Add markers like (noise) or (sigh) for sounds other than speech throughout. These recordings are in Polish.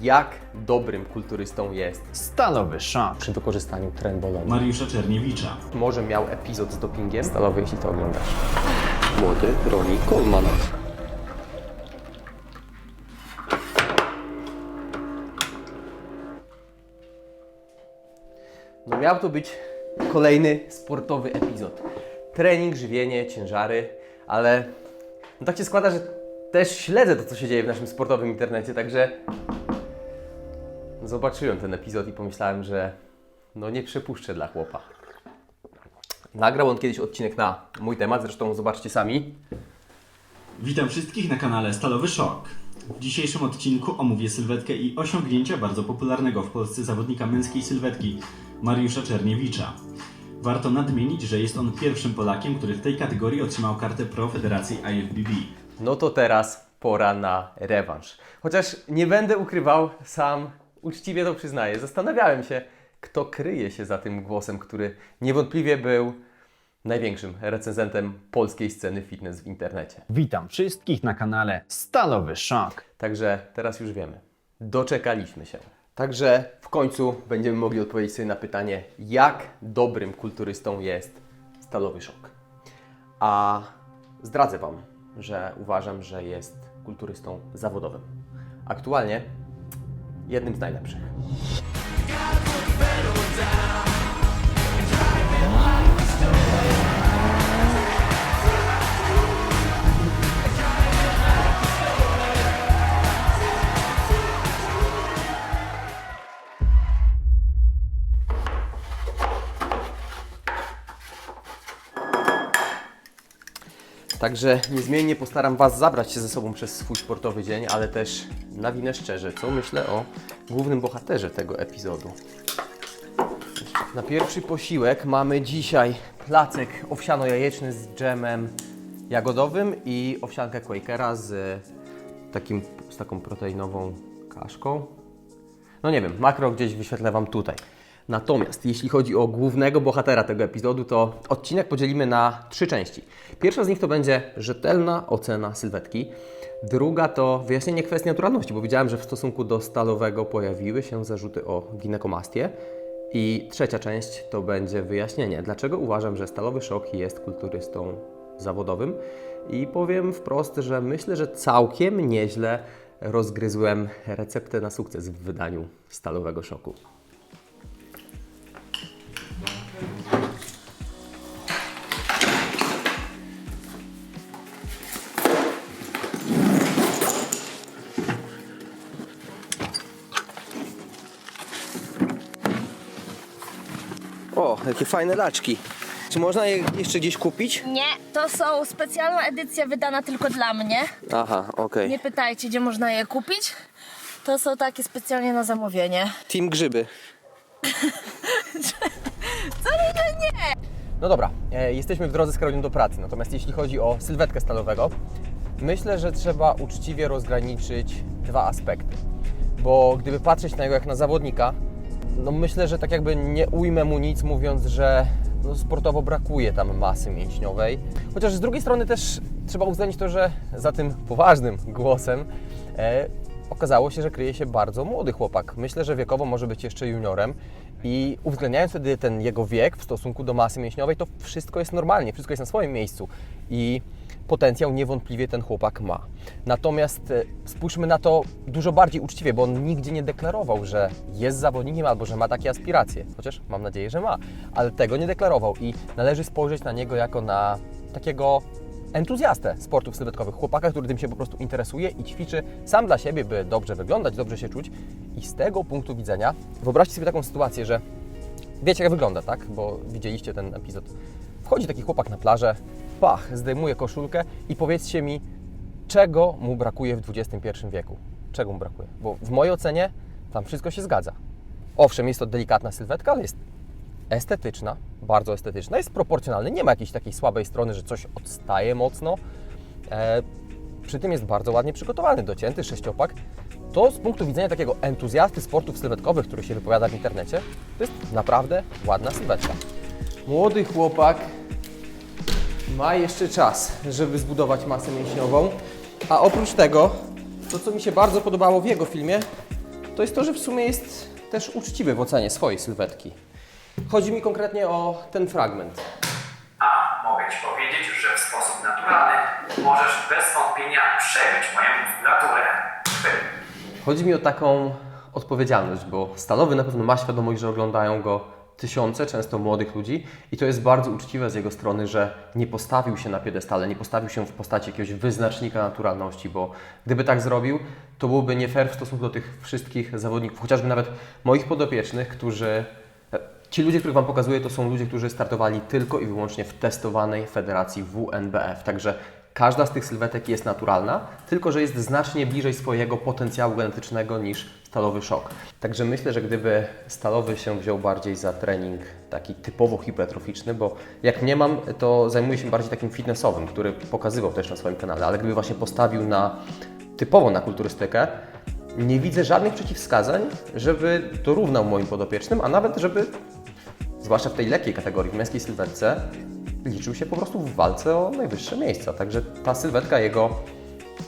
jak dobrym kulturystą jest Stalowy szok. przy wykorzystaniu trenbolonu. Mariusza Czerniewicza. Może miał epizod z dopingiem? Stalowy, jeśli to oglądasz. Młody Ronnie Coleman. No miał to być kolejny sportowy epizod. Trening, żywienie, ciężary, ale no tak się składa, że też śledzę to, co się dzieje w naszym sportowym internecie, także zobaczyłem ten epizod i pomyślałem, że no nie przepuszczę dla chłopa. Nagrał on kiedyś odcinek na mój temat, zresztą zobaczcie sami. Witam wszystkich na kanale Stalowy Szok. W dzisiejszym odcinku omówię sylwetkę i osiągnięcia bardzo popularnego w Polsce zawodnika męskiej sylwetki Mariusza Czerniewicza. Warto nadmienić, że jest on pierwszym Polakiem, który w tej kategorii otrzymał kartę Pro Federacji IFBB. No to teraz pora na rewanż. Chociaż nie będę ukrywał, sam uczciwie to przyznaję. Zastanawiałem się, kto kryje się za tym głosem, który niewątpliwie był największym recenzentem polskiej sceny fitness w internecie. Witam wszystkich na kanale Stalowy szok. Także teraz już wiemy. Doczekaliśmy się. Także w końcu będziemy mogli odpowiedzieć sobie na pytanie, jak dobrym kulturystą jest Stalowy Szok. A zdradzę Wam, że uważam, że jest kulturystą zawodowym. Aktualnie jednym z najlepszych. Także niezmiennie postaram Was zabrać się ze sobą przez swój sportowy dzień, ale też nawinę szczerze, co myślę o głównym bohaterze tego epizodu. Na pierwszy posiłek mamy dzisiaj placek owsiano-jajeczny z dżemem jagodowym i owsiankę Quakera z, takim, z taką proteinową kaszką. No nie wiem, makro gdzieś wyświetlę Wam tutaj. Natomiast jeśli chodzi o głównego bohatera tego epizodu, to odcinek podzielimy na trzy części. Pierwsza z nich to będzie rzetelna ocena sylwetki. Druga to wyjaśnienie kwestii naturalności, bo widziałem, że w stosunku do stalowego pojawiły się zarzuty o ginekomastię. I trzecia część to będzie wyjaśnienie, dlaczego uważam, że stalowy szok jest kulturystą zawodowym. I powiem wprost, że myślę, że całkiem nieźle rozgryzłem receptę na sukces w wydaniu stalowego szoku. Jakie fajne laczki. Czy można je jeszcze gdzieś kupić? Nie, to są specjalna edycja wydana tylko dla mnie. Aha, okej. Nie pytajcie, gdzie można je kupić. To są takie specjalnie na zamówienie. Team Grzyby. (laughs) Co nie, nie, nie! No dobra, e, jesteśmy w drodze z Karoliną do pracy, natomiast jeśli chodzi o sylwetkę stalowego, myślę, że trzeba uczciwie rozgraniczyć dwa aspekty. Bo gdyby patrzeć na niego jak na zawodnika, no myślę, że tak jakby nie ujmę mu nic mówiąc, że no sportowo brakuje tam masy mięśniowej. Chociaż z drugiej strony też trzeba uwzględnić to, że za tym poważnym głosem e, okazało się, że kryje się bardzo młody chłopak. Myślę, że wiekowo może być jeszcze juniorem i uwzględniając wtedy ten jego wiek w stosunku do masy mięśniowej, to wszystko jest normalnie, wszystko jest na swoim miejscu i potencjał niewątpliwie ten chłopak ma. Natomiast e, spójrzmy na to dużo bardziej uczciwie, bo on nigdzie nie deklarował, że jest zawodnikiem albo że ma takie aspiracje, chociaż mam nadzieję, że ma, ale tego nie deklarował i należy spojrzeć na niego jako na takiego entuzjastę sportów sylwetkowych, chłopaka, który tym się po prostu interesuje i ćwiczy sam dla siebie, by dobrze wyglądać, dobrze się czuć. I z tego punktu widzenia wyobraźcie sobie taką sytuację, że wiecie jak wygląda, tak? Bo widzieliście ten epizod. Wchodzi taki chłopak na plażę, pach, zdejmuje koszulkę i powiedzcie mi, czego mu brakuje w XXI wieku? Czego mu brakuje? Bo w mojej ocenie tam wszystko się zgadza. Owszem, jest to delikatna sylwetka, ale jest estetyczna, bardzo estetyczna, jest proporcjonalny, nie ma jakiejś takiej słabej strony, że coś odstaje mocno. E, przy tym jest bardzo ładnie przygotowany, docięty sześciopak. To z punktu widzenia takiego entuzjasty sportów sylwetkowych, który się wypowiada w internecie, to jest naprawdę ładna sylwetka. Młody chłopak ma jeszcze czas, żeby zbudować masę mięśniową, a oprócz tego, to co mi się bardzo podobało w jego filmie, to jest to, że w sumie jest też uczciwy w ocenie swojej sylwetki. Chodzi mi konkretnie o ten fragment. A mogę Ci powiedzieć, że w sposób naturalny możesz bez wątpienia przebić moją muskulaturę. Chodzi mi o taką odpowiedzialność, bo Stalowy na pewno ma świadomość, że oglądają go tysiące, często młodych ludzi i to jest bardzo uczciwe z jego strony, że nie postawił się na piedestale, nie postawił się w postaci jakiegoś wyznacznika naturalności, bo gdyby tak zrobił, to byłoby nie fair w stosunku do tych wszystkich zawodników, chociażby nawet moich podopiecznych, którzy Ci ludzie, których Wam pokazuję, to są ludzie, którzy startowali tylko i wyłącznie w testowanej federacji WNBF. Także każda z tych sylwetek jest naturalna, tylko że jest znacznie bliżej swojego potencjału genetycznego niż stalowy szok. Także myślę, że gdyby stalowy się wziął bardziej za trening taki typowo hipertroficzny, bo jak nie mam, to zajmuję się bardziej takim fitnessowym, który pokazywał też na swoim kanale, ale gdyby właśnie postawił na typowo na kulturystykę, nie widzę żadnych przeciwwskazań, żeby dorównał moim podopiecznym, a nawet żeby zwłaszcza w tej lekkiej kategorii, w męskiej sylwetce, liczył się po prostu w walce o najwyższe miejsca. Także ta sylwetka jego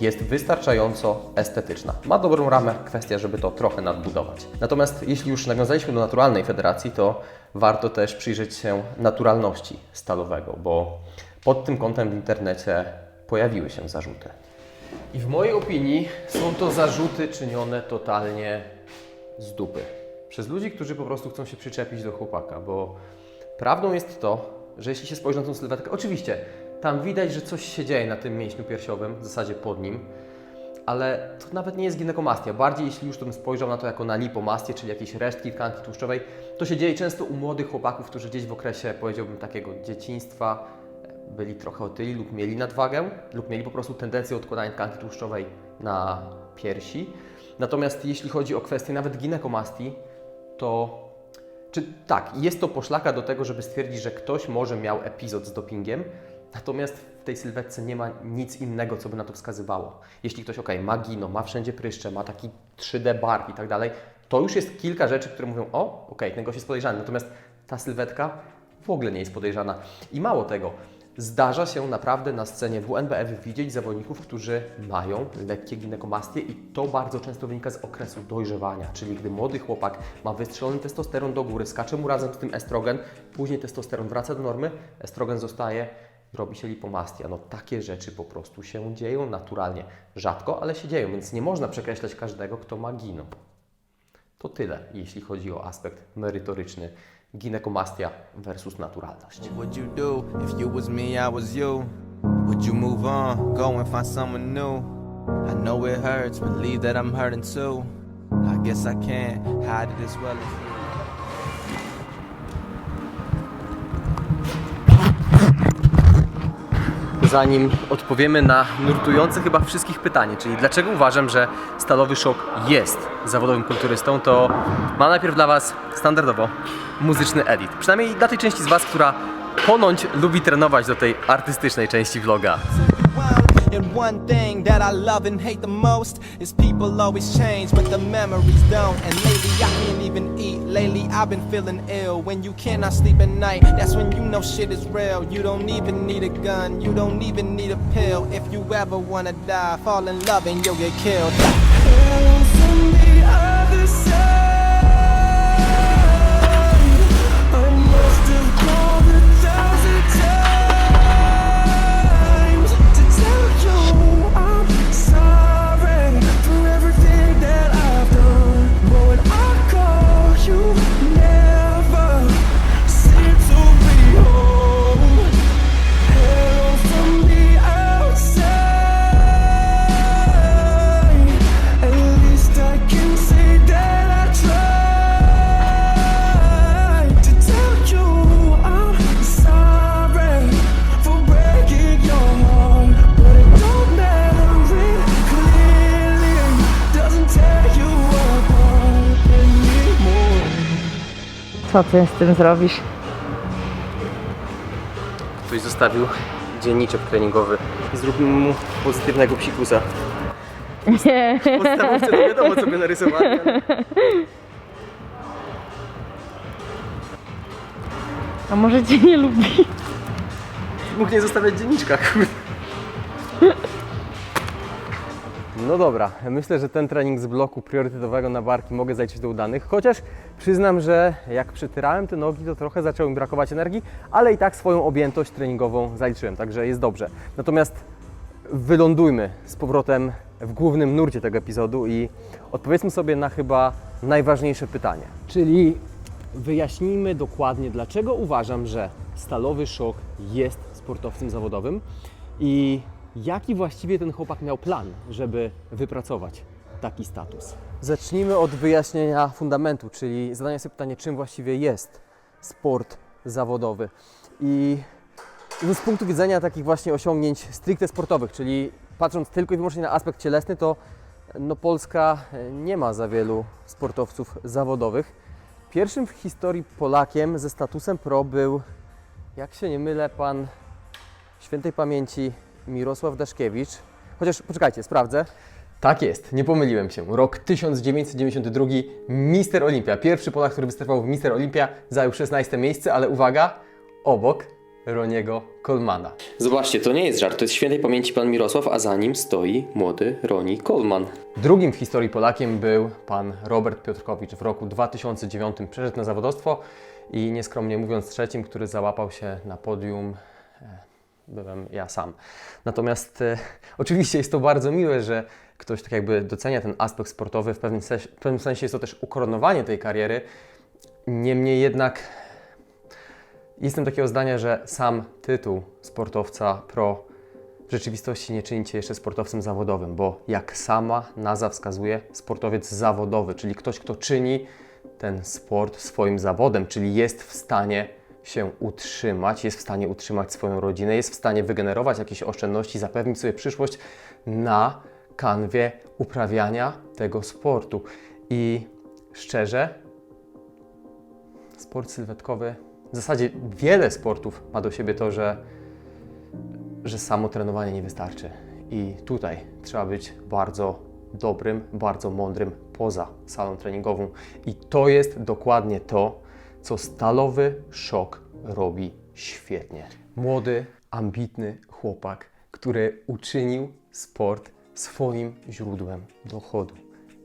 jest wystarczająco estetyczna. Ma dobrą ramę, kwestia, żeby to trochę nadbudować. Natomiast jeśli już nawiązaliśmy do naturalnej federacji, to warto też przyjrzeć się naturalności stalowego, bo pod tym kątem w internecie pojawiły się zarzuty. I w mojej opinii są to zarzuty czynione totalnie z dupy. Przez ludzi, którzy po prostu chcą się przyczepić do chłopaka, bo prawdą jest to, że jeśli się spojrzy na tą sylwetkę, oczywiście tam widać, że coś się dzieje na tym mięśniu piersiowym, w zasadzie pod nim, ale to nawet nie jest ginekomastia. Bardziej jeśli już bym spojrzał na to jako na lipomastię, czyli jakieś resztki tkanki tłuszczowej, to się dzieje często u młodych chłopaków, którzy gdzieś w okresie, powiedziałbym, takiego dzieciństwa byli trochę otyli lub mieli nadwagę, lub mieli po prostu tendencję odkładania tkanki tłuszczowej na piersi. Natomiast jeśli chodzi o kwestię nawet ginekomastii, to czy tak, jest to poszlaka do tego, żeby stwierdzić, że ktoś może miał epizod z dopingiem, natomiast w tej sylwetce nie ma nic innego, co by na to wskazywało. Jeśli ktoś, ok, ma gino, ma wszędzie pryszcze, ma taki 3D bark i tak dalej, to już jest kilka rzeczy, które mówią, o, ok, ten gość jest podejrzany. Natomiast ta sylwetka w ogóle nie jest podejrzana. I mało tego, Zdarza się naprawdę na scenie WNBF widzieć zawodników, którzy mają lekkie ginekomastie i to bardzo często wynika z okresu dojrzewania, czyli gdy młody chłopak ma wystrzelony testosteron do góry, skacze mu razem z tym estrogen, później testosteron wraca do normy, estrogen zostaje, robi się lipomastia. No takie rzeczy po prostu się dzieją naturalnie. Rzadko, ale się dzieją, więc nie można przekreślać każdego, kto ma gino. To tyle, jeśli chodzi o aspekt merytoryczny ginekomastia versus naturalność. I know it hurts, believe that I'm hurting too. I guess I can't hide it as well as you. Zanim odpowiemy na nurtujące chyba wszystkich pytanie, czyli dlaczego uważam, że Stalowy Szok jest zawodowym kulturystą, to mam najpierw dla Was standardowo muzyczny edit. Przynajmniej dla tej części z Was, która ponoć lubi trenować do tej artystycznej części vloga. And one thing that I love and hate the most is people always change, but the memories don't. And lately I can't even eat. Lately I've been feeling ill. When you cannot sleep at night, that's when you know shit is real. You don't even need a gun, you don't even need a pill. If you ever wanna die, fall in love and you'll get killed. Co ty z tym zrobisz? Ktoś zostawił dzienniczek treningowy. Zróbmy mu pozytywnego psikusa. Nie. Podstawowce to wiadomo, co by narysowali. ale- A może cię nie lubi? Mógł nie zostawiać dzienniczka, kurde. No dobra, myślę, że ten trening z bloku priorytetowego na barki mogę zaliczyć do udanych, chociaż przyznam, że jak przytyrałem te nogi, to trochę zaczęło mi brakować energii, ale i tak swoją objętość treningową zaliczyłem, także jest dobrze. Natomiast wylądujmy z powrotem w głównym nurcie tego epizodu i odpowiedzmy sobie na chyba najważniejsze pytanie. Czyli wyjaśnijmy dokładnie, dlaczego uważam, że stalowy szok jest sportowcem zawodowym i jaki właściwie ten chłopak miał plan, żeby wypracować taki status. Zacznijmy od wyjaśnienia fundamentu, czyli zadania sobie pytania, czym właściwie jest sport zawodowy. I no z punktu widzenia takich właśnie osiągnięć stricte sportowych, czyli patrząc tylko i wyłącznie na aspekt cielesny, to no Polska nie ma za wielu sportowców zawodowych. Pierwszym w historii Polakiem ze statusem pro był, jak się nie mylę, pan świętej pamięci Mirosław Daszkiewicz. Chociaż poczekajcie, sprawdzę. Tak jest, nie pomyliłem się. Rok 1992, Mister Olimpia. Pierwszy Polak, który wystartował w Mister Olimpia, zajął 16 miejsce, ale uwaga, obok Roniego Kolmana. Zobaczcie, to nie jest żart, to jest świętej pamięci pan Mirosław, a za nim stoi młody Roni Kolman. Drugim w historii Polakiem był pan Robert Piotrkowicz. W roku 2009 przeszedł na zawodowstwo i nieskromnie mówiąc trzecim, który załapał się na podium e, byłem ja sam. Natomiast e, (laughs) oczywiście jest to bardzo miłe, że ktoś tak jakby docenia ten aspekt sportowy, w pewnym, sensie, w pewnym sensie jest to też ukoronowanie tej kariery. Niemniej jednak jestem takiego zdania, że sam tytuł sportowca pro w rzeczywistości nie czyni Cię jeszcze sportowcem zawodowym, bo jak sama nazwa wskazuje, sportowiec zawodowy, czyli ktoś, kto czyni ten sport swoim zawodem, czyli jest w stanie się utrzymać, jest w stanie utrzymać swoją rodzinę, jest w stanie wygenerować jakieś oszczędności, zapewnić sobie przyszłość na kanwie uprawiania tego sportu. I szczerze, sport sylwetkowy, w zasadzie wiele sportów ma do siebie to, że że samo trenowanie nie wystarczy. I tutaj trzeba być bardzo dobrym, bardzo mądrym poza salą treningową. I to jest dokładnie to, co stalowy szok robi świetnie. Młody, ambitny chłopak, który uczynił sport swoim źródłem dochodu.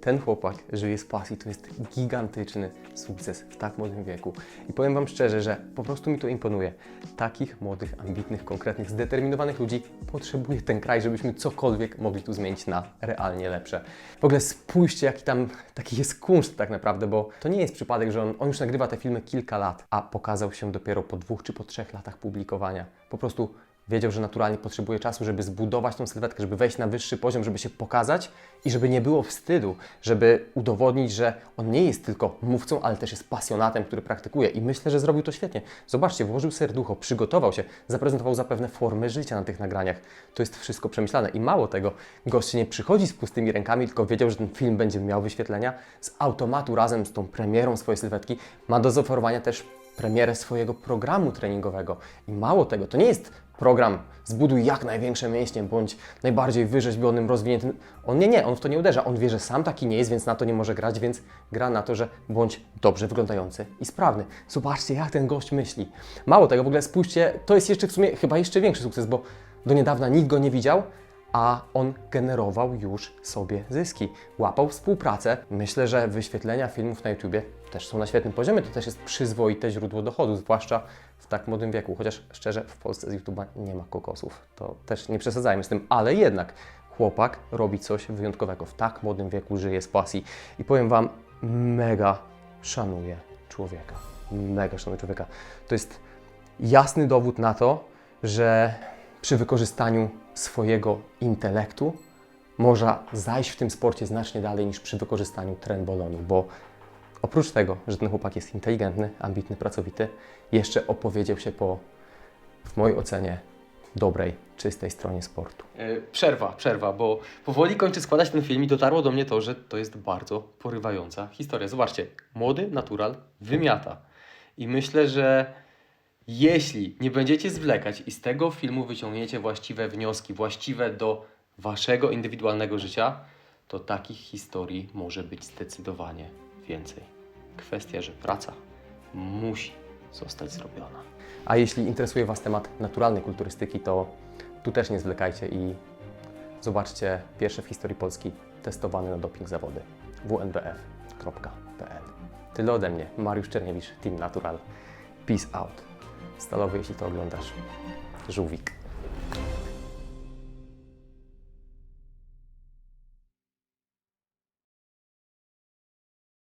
Ten chłopak żyje z pasji, to jest gigantyczny sukces w tak młodym wieku. I powiem Wam szczerze, że po prostu mi to imponuje. Takich młodych, ambitnych, konkretnych, zdeterminowanych ludzi potrzebuje ten kraj, żebyśmy cokolwiek mogli tu zmienić na realnie lepsze. W ogóle spójrzcie, jaki tam taki jest kunszt tak naprawdę, bo to nie jest przypadek, że on, on już nagrywa te filmy kilka lat, a pokazał się dopiero po dwóch czy po trzech latach publikowania. Po prostu Wiedział, że naturalnie potrzebuje czasu, żeby zbudować tą sylwetkę, żeby wejść na wyższy poziom, żeby się pokazać i żeby nie było wstydu, żeby udowodnić, że on nie jest tylko mówcą, ale też jest pasjonatem, który praktykuje. I myślę, że zrobił to świetnie. Zobaczcie, włożył serducho, przygotował się, zaprezentował zapewne formę życia na tych nagraniach. To jest wszystko przemyślane. I mało tego, gość nie przychodzi z pustymi rękami, tylko wiedział, że ten film będzie miał wyświetlenia. Z automatu razem z tą premierą swojej sylwetki ma do zaoferowania też premierę swojego programu treningowego. I mało tego, to nie jest program zbuduj jak największe mięśnie, bądź najbardziej wyrzeźbionym, rozwiniętym. On nie, nie, on w to nie uderza. On wie, że sam taki nie jest, więc na to nie może grać, więc gra na to, że bądź dobrze wyglądający i sprawny. Zobaczcie, jak ten gość myśli. Mało tego, w ogóle spójrzcie, to jest jeszcze w sumie chyba jeszcze większy sukces, bo do niedawna nikt go nie widział, a on generował już sobie zyski. Łapał współpracę. Myślę, że wyświetlenia filmów na YouTubie też są na świetnym poziomie. To też jest przyzwoite źródło dochodu, zwłaszcza w tak młodym wieku. Chociaż szczerze, w Polsce z YouTube'a nie ma kokosów. To też nie przesadzajmy z tym, ale jednak chłopak robi coś wyjątkowego. W tak młodym wieku żyje z pasji. I powiem Wam, mega szanuję człowieka. Mega szanuję człowieka. To jest jasny dowód na to, że przy wykorzystaniu swojego intelektu można zajść w tym sporcie znacznie dalej niż przy wykorzystaniu trenbolonu, bo oprócz tego, że ten chłopak jest inteligentny, ambitny, pracowity, jeszcze opowiedział się po, w mojej ocenie, dobrej, czystej stronie sportu. przerwa, przerwa, bo powoli kończę składać ten film i dotarło do mnie to, że to jest bardzo porywająca historia. Zobaczcie, młody natural wymiata. I myślę, że jeśli nie będziecie zwlekać i z tego filmu wyciągniecie właściwe wnioski, właściwe do waszego indywidualnego życia, to takich historii może być zdecydowanie więcej. Kwestia, że praca musi zostać zrobiona. A jeśli interesuje Was temat naturalnej kulturystyki, to tu też nie zwlekajcie i zobaczcie pierwsze w historii Polski testowane na doping zawody wnbf.pl. Tyle ode mnie, Mariusz Czerniewicz, Team Natural. Peace out. Stalowy, jeśli to oglądasz. Żółwik.